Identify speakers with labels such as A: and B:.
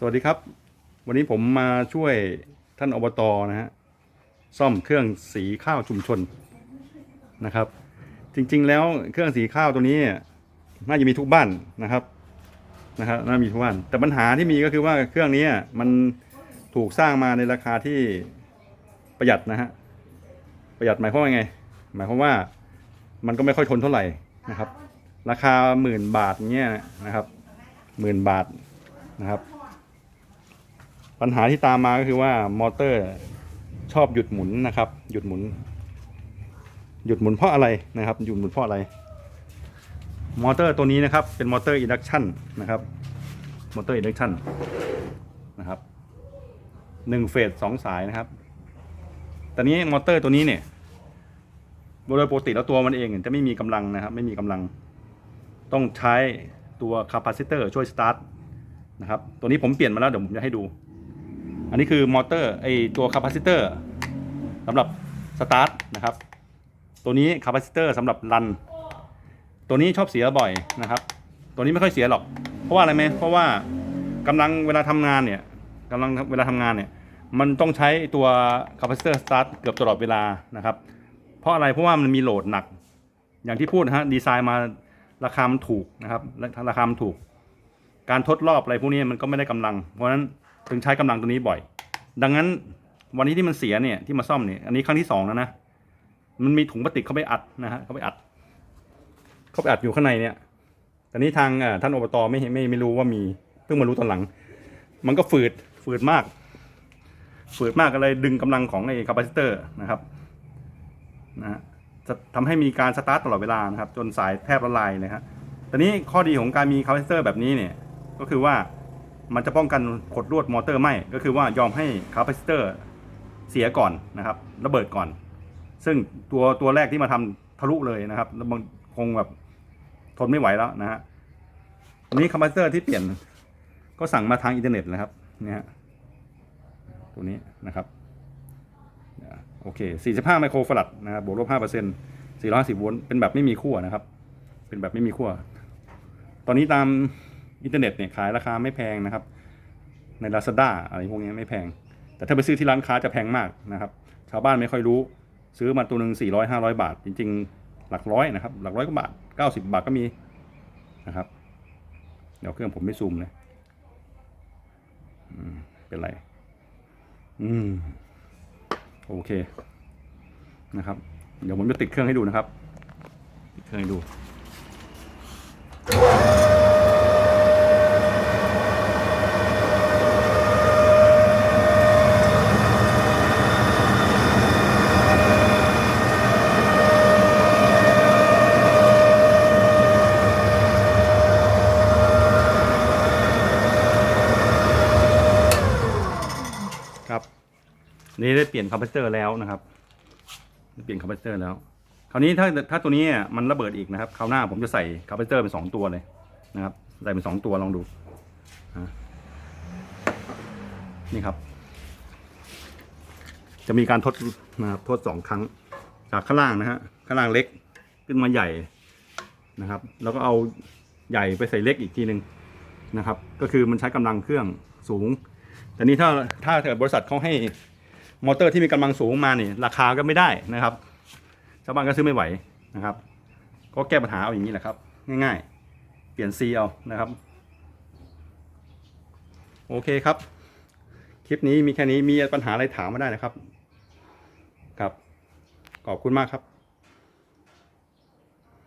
A: สวัสดีครับ วันนี้ผมมาช่วยท่านอบตนะฮะซ่อมเครื่องสีข้าวชุมชนนะครับ จริงๆแล้วเครื่องสีข้าวตัวนี้เนี่ยน่าจะมีทุกบ้านนะครับนะครับน่ามีทุกบ้าน แต่ปัญหาที่มีก็คือว่าเครื่องนี้มันถูกสร้างมาในราคาที่ประหยัดนะฮะประหยัดหมายความว่าไง หมายความว่ามันก็ไม่ค่อยทนเท่าไหร่นะครับ ราคาหมื่นบาทเงี้ยนะครับหมื่นบาทนะครับ ปัญหาที่ตามมาก็คือว่ามอเตอร์ชอบหยุดหมุนนะครับ หยุดหมุน หยุดหมุนเพราะอะไรนะครับ หยุดหมุนเพราะอะไร มอเตอร์ตัวนี้นะครับ เป็นมอเตอร์อินดักชันนะครับ มอเตอร์อินดักชันนะครับหนึ่งเฟสสองสายนะครับแต่นี้มอเตอร์ตัวนี้เนี่ยโดยปกติแล้วตัวมันเองจะไม่มีกำลังนะครับ ไม่มีกำลัง ต้องใช้ตัวคาปาซิเตอร์ช่วยสตาร์ทนะครับ ตัวนี้ผมเปลี่ยนมาแล้วเดี๋ยวผมจะให้ดู อันนี้คือมอเตอร์ไอตัวคาปาซิเตอร์สำหรับสตาร์ทนะครับ ตัวนี้คาปาซิเตอร์สำหรับรัน ตัวนี้ชอบเสียบ่อยนะครับ ตัวนี้ไม่ค่อยเสียหรอก เพราะว่าอะไรไหมเพราะว่ากำลังเวลาทำงานเนี่ยกำลังเวลาทำงานเนี่ยมันต้องใช้ตัวคาปาซิเตอร์สตาร์ทเกือบตลอดเวลานะครับ เพราะอะไรเพราะว่ามันมีโหลดหนัก อย่างที่พูดนะฮะดีไซน์มาราคามันถูกนะครับราคามันถูก การทดรอบอะไรพวกนี้มันก็ไม่ได้กำลัง เพราะฉะนั้น ถึงใช้กำลังตัวนี้บ่อย ดังนั้นวันนี้ที่มันเสียเนี่ยที่มาซ่อมเนี่ยอันนี้ครั้งที่สองแล้วนะมันมีถุงพลาสติกเข้าไปอัดนะฮะเข้าไปอัด เข้าไปอัดอยู่ข้างในเนี่ยแต่นี้ทางท่านอบตไม่ไม่ไม่รู้ว่ามีเพิ่งมารู้ตอนหลัง มันก็ฝืดฝืดมาก ฝืดมากก็เลยดึงกำลังของไอ้คาปาซิเตอร์นะครับนะฮะจะทำให้มีการสตาร์ทตลอดเวลานะครับ จนสายแทบละลายเลยครับตอนนี้ข้อดีของการมีคาปาซิเตอร์แบบนี้เนี่ยก็คือว่า มันจะป้องกันขดลวดมอเตอร์ไหมก็คือว่ายอมให้คาปาซิเตอร์เสียก่อนนะครับระเบิดก่อน ซึ่งตัวตัวแรกที่มาทำทะลุเลยนะครับแล้วมันคงแบบทนไม่ไหวแล้วนะฮะอันนี้คาปาซิเตอร์ที่เปลี่ยนก็สั่งมาทางอินเทอร์เน็ตนะครับเนี่ยฮะตัวนี้นะครับโอเค 45 ไมโครฟารัดนะครับบวกลบ5เปอร์เซ็นต์450โวลต์เป็นแบบไม่มีขั้วนะครับ เป็นแบบไม่มีขั้ว ตอนนี้ตาม อินเทอร์เน็ตเนี่ยขายราคาไม่แพงนะครับ ใน Lazada อะไรพวกนี้ไม่แพง แต่ถ้าไปซื้อที่ร้านค้าจะแพงมากนะครับ ชาวบ้านไม่ค่อยรู้ซื้อมาตัวหนึ่ง400 500 บาท จริง ๆ หลักร้อยนะครับ หลักร้อยกว่าบาท 90 บาทก็มีนะครับ เดี๋ยวเครื่องผมไม่ซูมเลยเป็นไร อืม โอเค นะครับ เดี๋ยวผมจะติดเครื่องให้ดูนะครับ ติดเครื่องให้ดู นี่ได้เปลี่ยนคาปาซิเตอร์แล้วนะครับ เปลี่ยนคาปาซิเตอร์แล้ว คราวนี้ถ้าถ้าตัวนี้มันระเบิดอีกนะครับคราวหน้าผมจะใส่คาปาซิเตอร์เป็นสองตัวเลยนะครับ ใส่เป็นสองตัวลองดู นี่ครับ จะมีการทดนะครับทดสองครั้ง จากข้างล่างนะฮะข้างล่างเล็กขึ้นมาใหญ่นะครับ แล้วก็เอาใหญ่ไปใส่เล็กอีกทีหนึ่งนะครับ ก็คือมันใช้กำลังเครื่องสูง แต่นี้ถ้าถ้าเกิดบริษัทเขาให้ มอเตอร์ที่มีกำลังสูงมาเนี่ยราคาก็ไม่ได้นะครับชาวบ้านก็ซื้อไม่ไหวนะครับ ก็แก้ปัญหาเอาอย่างนี้แหละครับ ง่ายๆ เปลี่ยนซีเอานะครับ โอเคครับ คลิปนี้มีแค่นี้มีปัญหาอะไรถามมาได้นะครับ ครับ ขอบคุณมากครับ